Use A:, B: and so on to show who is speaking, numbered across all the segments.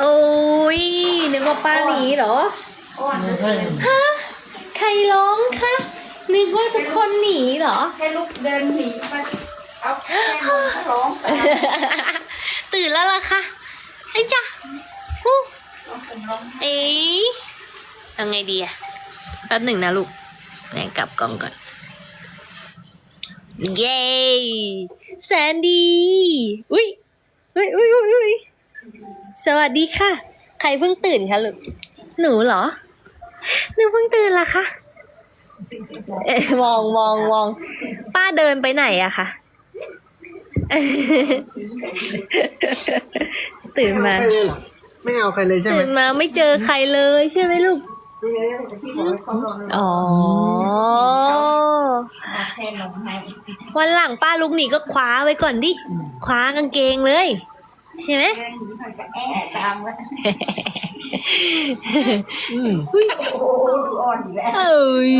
A: โอ้ยนึกว่าป้าหนีเหรอ
B: อ้อน
C: ไม่ให้
A: ฮะ ใครร้องคะ นึกว่าทุกคนหนีเหรอ
B: ให้ลูกเดินหนีไปเอาแค่นมก็ร้องไป
A: ตื่นแล้วล่ะคะไอ้จ้ะฮู้
B: ร้องผมร้อง
A: เอ๊ะเอาไงดีอะแป๊บหนึ่งนะลูกแม่กลับกล้องก่อน เย้แสนดีอุ้ยอุ้ยอุ้ยอุ้ยอุ้ย สวัสดีค่ะ ใครเพิ่งตื่นคะลูก หนูเหรอ หนูเพิ่งตื่นละคะเอ๊ะมองมองมอง ป้าเดินไปไหนอะคะ ตื่นมา
C: ไม่เอาใครเลยเหรอ ไม่เอาใครเลยใช่ไหม
A: ตื่นมาไม่เจอใครเลยใช่ไหมลูก
B: ที่บอกให้เขาร้อง
A: อ๋อ
B: เอาแค่นมให้
A: วันหลังป้าลุกหนีก็คว้าไว้ก่อนดิ คว้ากางเกงเลย ใช่ไหม
B: เดินหนีมันก็แอะตามแล้ว
C: อืม
B: โอ้โหดูอ่อนอีกแล้ว
A: เอ้ย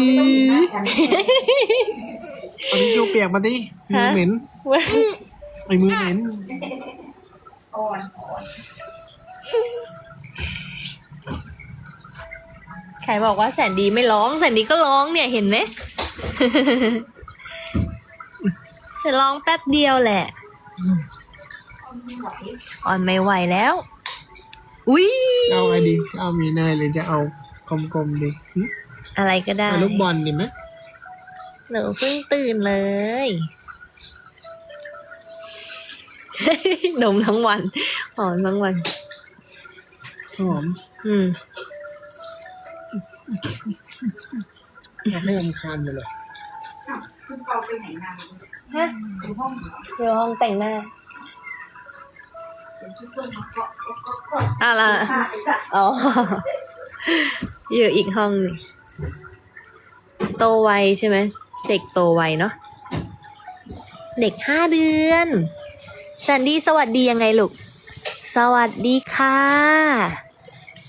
C: เอาทิชชู่เปียกมาดิมือเหม็นไอ้มือเหม็น
B: อ่อนอ่อน
A: ใครบอกว่าแสนดีไม่ร้องแสนดีก็ร้องเนี่ยเห็นไหมจะร้องแป๊บเดียวแหละ อ่อนไม่ไหวแล้ว อุ้ย
C: เอาไงดีเอามีเนยหรือจะเอากลมๆดีหึ
A: อะไรก็ได้
C: เอาลูกบอลดีไหม
A: หนูเพิ่งตื่นเลย ดมทั้งวันหอมทั้งวัน
C: หอม
A: อืม
C: เอาให้ลำคาญไปเลย
B: อ้าวคุณเปาไปไหนมา
A: ฮะ
B: อยู่ห้องเหรอ
A: อยู่ห้องแต่งหน้า
B: เป็นชุดเครื่ อะเกาะเกาะเกาะ
A: อะไรอ๋อ อยู่อีกห้องนึ่งโตไวใช่ไหม เด็กโตไวเนาะ เด็กห้าเดือนแซนดี้สวัสดียังไงลูก สวัสดีค่ะ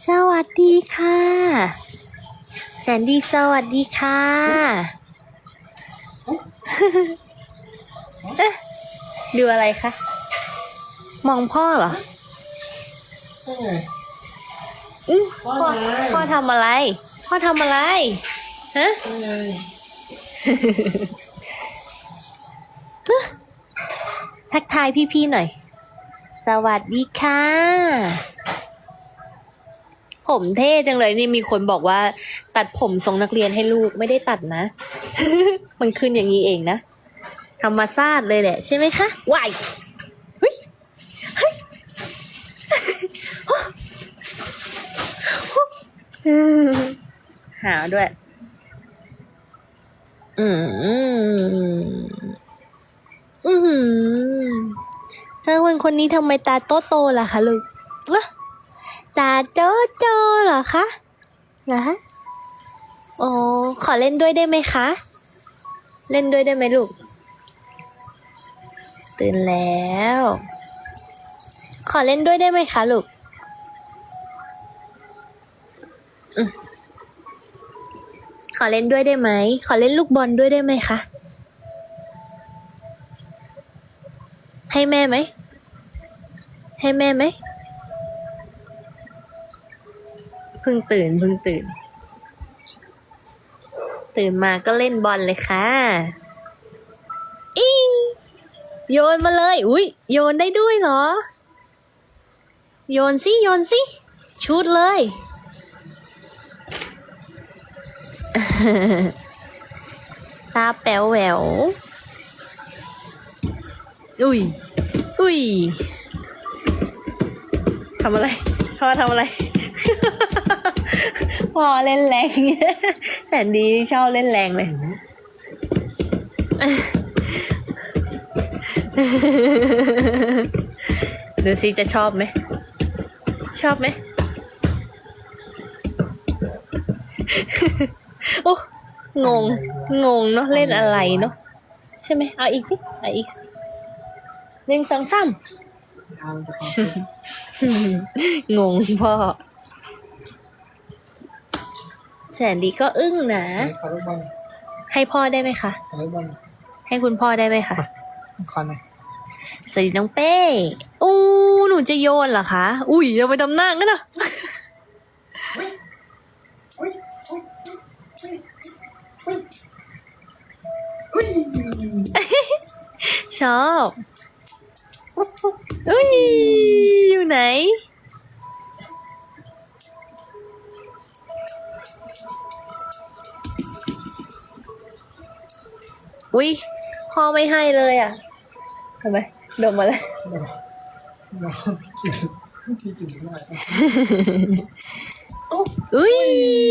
A: สวัสดีค่ะแซนดี้สวัสดีค่ะ ดูอะไรคะ มองพ่อเหรอ
C: ใช่ไง
A: อื้อ
C: พ่อ
A: พ่อ
C: ไง
A: พ่อทำอะไร พ่อทำอะไร ฮะ
C: ใช่ไง
A: ทักทายพี่ๆหน่อย สวัสดีค่ะ ผมเท่จังเลยนี่มีคนบอกว่า ตัดผมทรงนักเรียนให้ลูกไม่ได้ตัดนะ มันขึ้นอย่างนี้เองนะธรรมชาติเลยแหละ ใช่ไหมคะว้ายเฮ้ยเฮ้ย หาวด้วย อืมอืมเจ้าวันคนนี้ทำไมตาโตโตล่ะคะลูกอะตาโจโจเหรอคะเหรอฮะอ๋อขอเล่นด้วยได้ไหมคะ เล่นด้วยได้ไหมลูก ตื่นแล้ว ขอเล่นด้วยได้ไหมคะลูกอืม ขอเล่นด้วยได้ไหม ขอเล่นลูกบอลด้วยได้ไหมคะ ให้แม่ไหม ให้แม่ไหม เพิ่งตื่นเพิ่งตื่น ตื่นมาก็เล่นบอลเลยค่ะอิงโยนมาเลย อุ้ยโยนได้ด้วยเหรอ โยนสิ โยนสิ ชุดเลย ตาแป๋วแหววอุ้ย อุ้ยทำอะไรพ่อทำอะไร พ่อเล่นแรงแสนดีชอบเล่นแรงเลยดูสิจะชอบไหม ชอบไหม โอ้งง งงเนาะเล่นอะไรเนาะใช่ไหมเอาอีกนิเอาอีกสิหนึ่งสองสาม
C: เอาไปก่อน
A: งงพ่อ แสนดีก็อึ้งนะ
C: ขอลูกบอล
A: ให้พ่อได้ไหมคะ
C: ขอลูกบอล
A: ให้คุณพ่อได้ไหมคะ
C: ขอหน่อย
A: สวัสดีน้องเป้อู้หนูจะโยนเหรอคะ อุ้ยเราไปดำหน้ากันนะ
C: อุ้ยอุ้ยอุ้ยอุ้ยอุ้ยอุ้ย
A: ชอบอุ้ยอยู่ไหน อุ้ยพ่อไม่ให้เลยอะทำไมดมมาแล้ว
C: น้องกินพี่จิ๋มไม่ได้
A: อุ้ย
C: ต้องแม่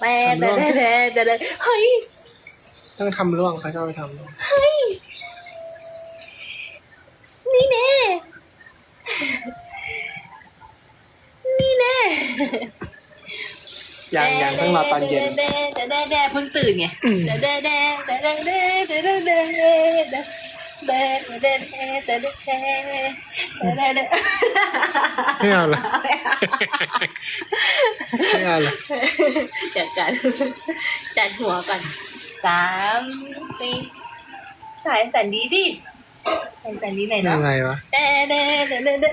A: แต่
C: แต่
A: แต่แต่เฮ้ย
C: ต้องทำร่วงใครก็ไปทำร่ว
A: เฮ้ยนี่แน่นี่แน่
C: อย่างอย่างต้องรอตอนเย็น
A: แต่แต่แต่เพิ่งตื่นไงแต่แต่แต่แต่แต่แต่แต่ เด้เด้เด้เด้เด้เด้เด้เด้เด้ยังยัง
C: ไม่ตื่นยังไม่ตื่นอะเธอ
A: ยังไม่ตื่นเด้เด้เด้แซนดี้ยั
C: งไม่ตื่น
A: เด้เด้เด้เด้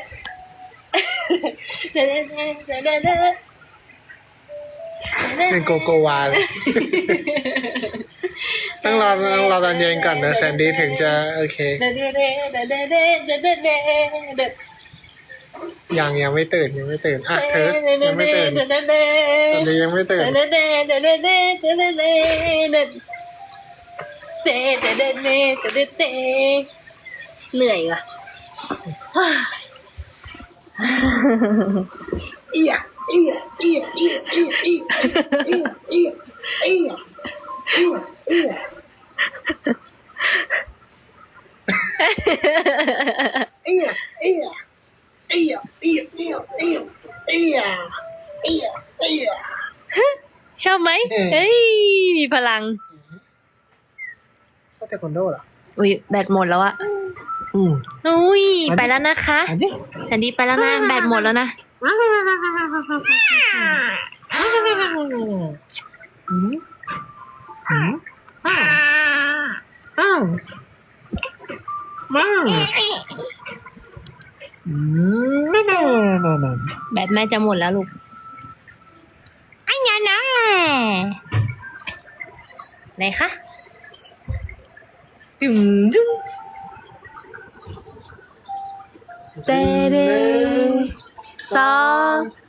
A: เด้เด้เด้เด้ เป็
C: นโกโกวาเลยต้องรอต้องรอตอนเย็นก่อนนะแซนดี้ถึงจะโอเคยังยังไม่ตื่นยังไม่ตื่นอะเธอยังไม่ตื่นแซนดี้ยังไม่ตื่น
A: เหนื่อยว่ะ
C: อี๋ ยเอียเอียเอียเอียเอียเอียเอียเอียเอียเอียเอียเอีย
A: ชอบไหม
C: เออ
A: เฮ้ย มีพลัง
C: ก็เทควันโดเหรอ
A: อุ้ยแบตหมดแล้วอะ
C: อืม
A: อุ้ย
C: อันนี้
A: ไปแล้วนะคะ
C: อันนี้
A: ไปแล้วนะ แบตหมดแล้วนะ แบบแม่จะหมดแล้วลูกอันยานะไหนคะตึมจุ้งเตเ 서,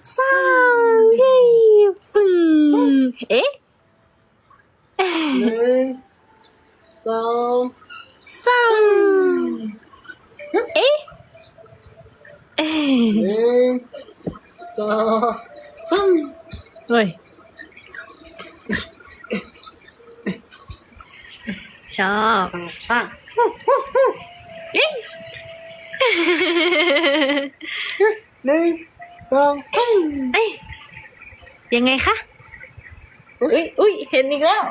A: 쌍이, 뿡. 에? 네. 서, 쌍. 에? 네. 서,
C: 쌍. 왜? 자. 아. 에? 네.
A: สามเอ๊ะเอ๊ะ
C: หนึ่งสองสาม
A: เฮ้ยชอบ
C: อะ
A: เอ๊ะ
C: หนึ่งสองสาม
A: เอ้ยยังไงคะอุ้ยอุ้ยเห็นอีกแล้ว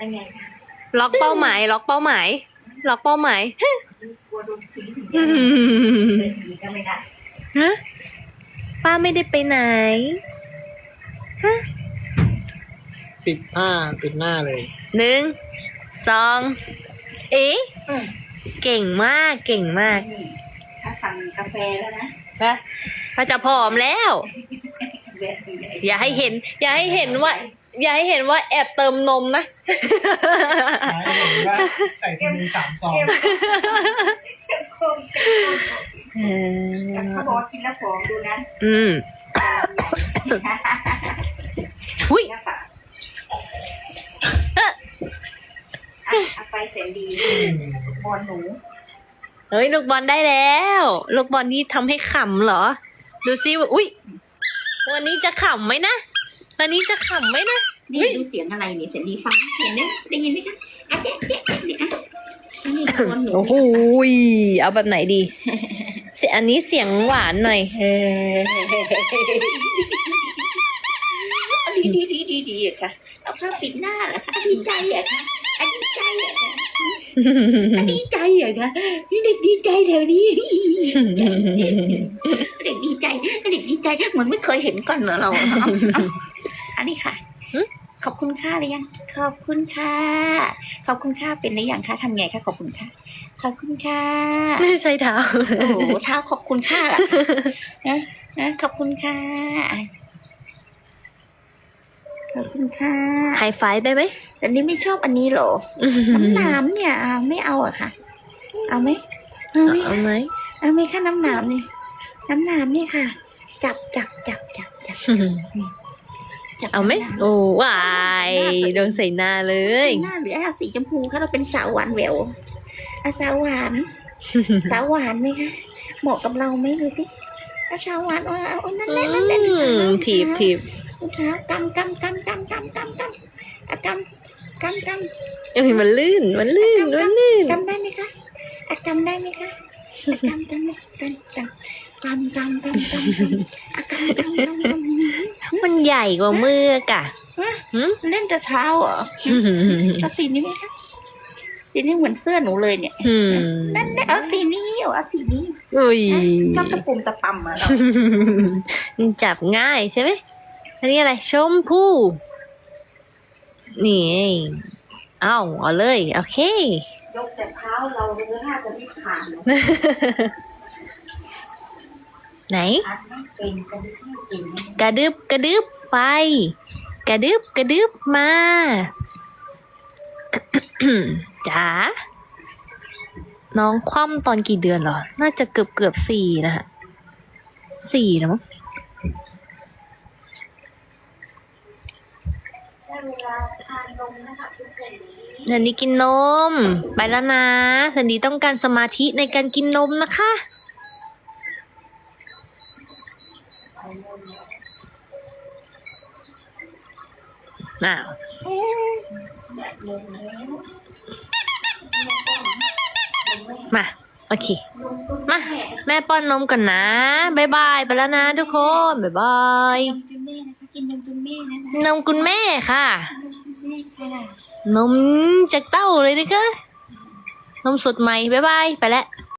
B: ยังไง
A: ล็อกเป้าหมาย ล็อกเป้าหมาย ล็อกเป้าหมาย
B: กลัวโดนผีถึง
A: อืม
B: เดินผีก็ไม่ได้
A: ฮะป้าไม่ได้ไปไหนฮะ
C: ปิดผ้าปิดหน้าเลย
A: หนึ่งสองเอ๊ะ เก่งมากเก่งมาก
B: นี่ถ้าสั่งกาแฟแล้วนะ
A: นะป้าจะผอมแล้ว
B: แวะดูเลย
A: อย่าให้เห็น อย่าให้เห็นว่า อย่าให้เห็นว่าแอบเติมนมนะ
C: ใส่ถุงมือสามซอง
B: เข้มข้นเข้มข้นเขาบอกว่ากินแล้วผอมดูนะ
A: อืมหุ้ย
B: นะปะเอาไปแสนดีบอลหนู
A: เฮ้ยลูกบอลได้แล้ว ลูกบอลนี่ทำให้ขำเหรอ ดูซิว่าอุ้ยวันนี้จะขำไหมนะ วันนี้จะขำไหมนะ
B: นี่ดูเสียงอะไรเนี่ยแสนดีฟังเสียงเนี่ยได้ยินไหมคะอะเจ๊ะเจ๊ะเจ๊ะอะนี่คนหนู
A: โอ้โหยเอาแบบไหนดี เสียงอันนี้เสียงหวานหน่อย
B: เออดีดีดีดีดีอะค่ะเอาผ้าปิดหน้าเหรอคะดีใจอะค่ะ อันดีใจอะค่ะอันดีใจอะค่ะนี่เด็กดีใจแถวนี้เด็กดีใจเด็กดีใจเหมือนไม่เคยเห็นก่อนเหรอเราเอาเอาอันนี้ค่ะ
A: หึ
B: ขอบคุณค่าหรือยัง ขอบคุณค่ะ ขอบคุณค่าเป็นหรือยังคะทำไงคะขอบคุณค่ะ ขอบคุณค่ะ
A: ไม่ใช่เท้า
B: โอ้โหเท้าขอบคุณค่าอะนะนะขอบคุณค่ะข อบคุณค่ะ
A: ไฮไฟว์ได้ไหม
B: แต่นี่ไม่ชอบอันนี้เหรอน้ำหนามเนี่ยเอาไม่เอาอะค่ะ เอาไหมเอาไหม
A: เอาไหม
B: เอาไหมคะน้ำหนามนี่น้ำหนามนี่ค่ะ จับจับจับจับจับจับ
A: เอาไหม
B: น้ำน
A: โอ้วายโดนใส่หน้าเลย
B: หน้าหรือเอาสีชมพูคะเราเป็นสาวหวานแหววเอาสาวหวานสาวหวานไหมคะเหมาะกับเราไหมดูสิเอาสาวหวานเอาเอาเอานั่นแหละนั่นแหละ
A: อืมถีบถีบ
B: เท้ากำกำกำกำกำกำกำเอากำกำกำ
A: เอ้ยมันลื่น มันลื่น มันลื่น
B: กำได้ไหมคะอะกำได้ไหมคะอะกำกำกำกำกำกำกำกำกำอะกำกำกำกำ
A: มันใหญ่กว่ามือกะ
B: เล่นแต่เท้าเหรอเอาสีนี้ไหมคะสีนี้เหมือนเสื้อหนูเลยเนี่ยนั่นเอาสีนี้เอาเอสีนี้ชอบตะปุ่มตะปั๊มอะเรา
A: จับง่ายใช่ไหม อันนี้อะไร ชมพู่นี่เอ้าเอาเลย โอเค
B: ยกแต่เท้าเราเนื้อท่าจะไม่ขาด
A: ไหน
B: ขาดไม่เป็นกันไม่เป็น
A: กระดึบกระดึบไป กระดึบกระดึบมาจ๋าน้องคว่ำตอนกี่เดือนเหรอ น่าจะเกือบเกือบสี่นะฮะสี่นะมั้ง
B: ได้ เวลาทานนมนะคะทุกคน
A: สันดีกินนม ไปแล้วนะสันดีต้องการสมาธิในการกินนมนะคะอ้ามา โอเค มา แม่ป้อนนมก่อนนะบายบาย ไปแล้วนะทุกคนบายบาย
B: นะคะกินนมคุณแม่นะคะ
A: นมคุณแม่ค่ะ
B: แม่ค่ะ
A: นมจากเต้าเลยนะคะนมสดใหม่บายบาย ไปแล้ว